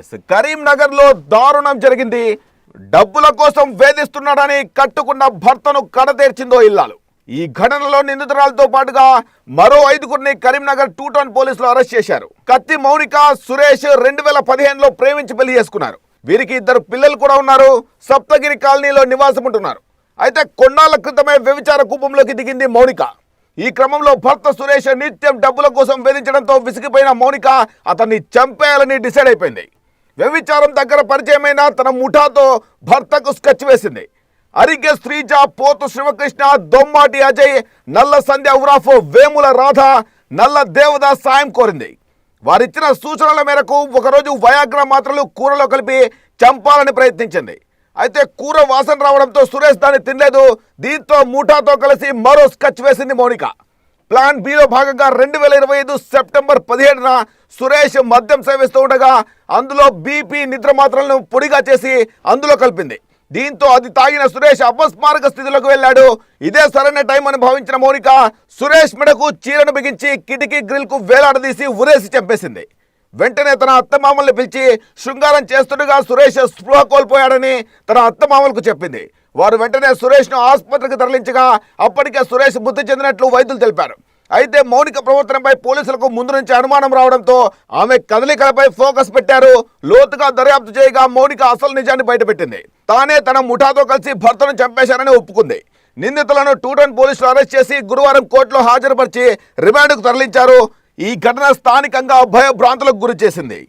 Yes కరీంనగర్లో దారుణం జరిగింది. డబ్బుల కోసం వేధిస్తున్నాడని కట్టుకున్న భర్తను కడతీర్చిందో ఇల్లాలు. ఈ ఘటనలో నిందితురాలతో పాటుగా మరో ఐదుగురిని కరీంనగర్ టూ టౌన్ పోలీసులు అరెస్ట్ చేశారు. కత్తి మౌనిక సురేష్ రెండు వేల పదిహేనులో ప్రేమించి పెళ్ళి చేసుకున్నారు. వీరికి ఇద్దరు పిల్లలు కూడా ఉన్నారు. సప్తగిరి కాలనీలో నివాసం ఉంటున్నారు అయితే కొన్నాళ్ళ క్రితమే వ్యభిచార కూపంలోకి దిగింది మౌనిక. ఈ క్రమంలో భర్త సురేష్ నిత్యం డబ్బుల కోసం వేధించడంతో విసిగిపోయిన మౌనిక అతన్ని చంపేయాలని డిసైడ్ అయిపోయింది. వ్యభిచారం దగ్గర పరిచయమైన తన ముఠాతో భర్తకు స్కెచ్ వేసింది. అరిగే శ్రీజ పోతు శివకృష్ణ దొమ్మాటి అజయ్ నల్ల సంధ్య ఉరాఫ్ వేముల రాధ నల్ల దేవదాస్ సాయం కోరింది. వారిచ్చిన సూచనల మేరకు ఒకరోజు వయాగ్రా మాత్రలు కూరలో కలిపి చంపాలని ప్రయత్నించింది. అయితే కూర వాసన రావడంతో సురేష్ దాన్ని తినలేదు. దీంతో ముఠాతో కలిసి మరో స్కెచ్ వేసింది మౌనిక. ప్లాన్ బిలో భాగంగా రెండు వేల ఇరవై ఐదు సెప్టెంబర్ పదిహేడున సురేష్ మద్యం సేవిస్తూ ఉండగా అందులో బీపీ నిద్ర మాత్రలను పొడిగా చేసి అందులో కలిపింది. దీంతో అది తాగిన సురేష్ అపస్మారక స్థితిలోకి వెళ్ళాడు. ఇదే సరైన టైం అని భావించిన మౌనిక సురేష్ మెడకు చీరను బిగించి కిటికీ గ్రిల్కు వేలాడదీసి ఉరేసి చంపేసింది. వెంటనే తన అత్తమామల్ని పిలిచి శృంగారం చేస్తుండగా సురేష్ స్పృహ కోల్పోయాడని తన అత్తమామలకు చెప్పింది. వారు వెంటనే సురేష్ను ఆసుపత్రికి తరలించగా అప్పటికే సురేష్ మృతి చెందినట్లు వైద్యులు తెలిపారు. అయితే మౌనిక ప్రవర్తనపై పోలీసులకు ముందు నుంచి అనుమానం రావడంతో ఆమె కదలికలపై ఫోకస్ పెట్టారు. లోతుగా దర్యాప్తు చేయగా మౌనిక అసలు నిజాన్ని బయటపెట్టింది. తానే తన ముఠాతో కలిసి భర్తను చంపేశానని ఒప్పుకుంది. నిందితులను టూటన్ పోలీసులు అరెస్ట్ చేసి గురువారం కోర్టులో హాజరుపరిచి రిమాండ్కు తరలించారు. ఈ ఘటన స్థానికంగా భయభ్రాంతులకు గురి చేసింది.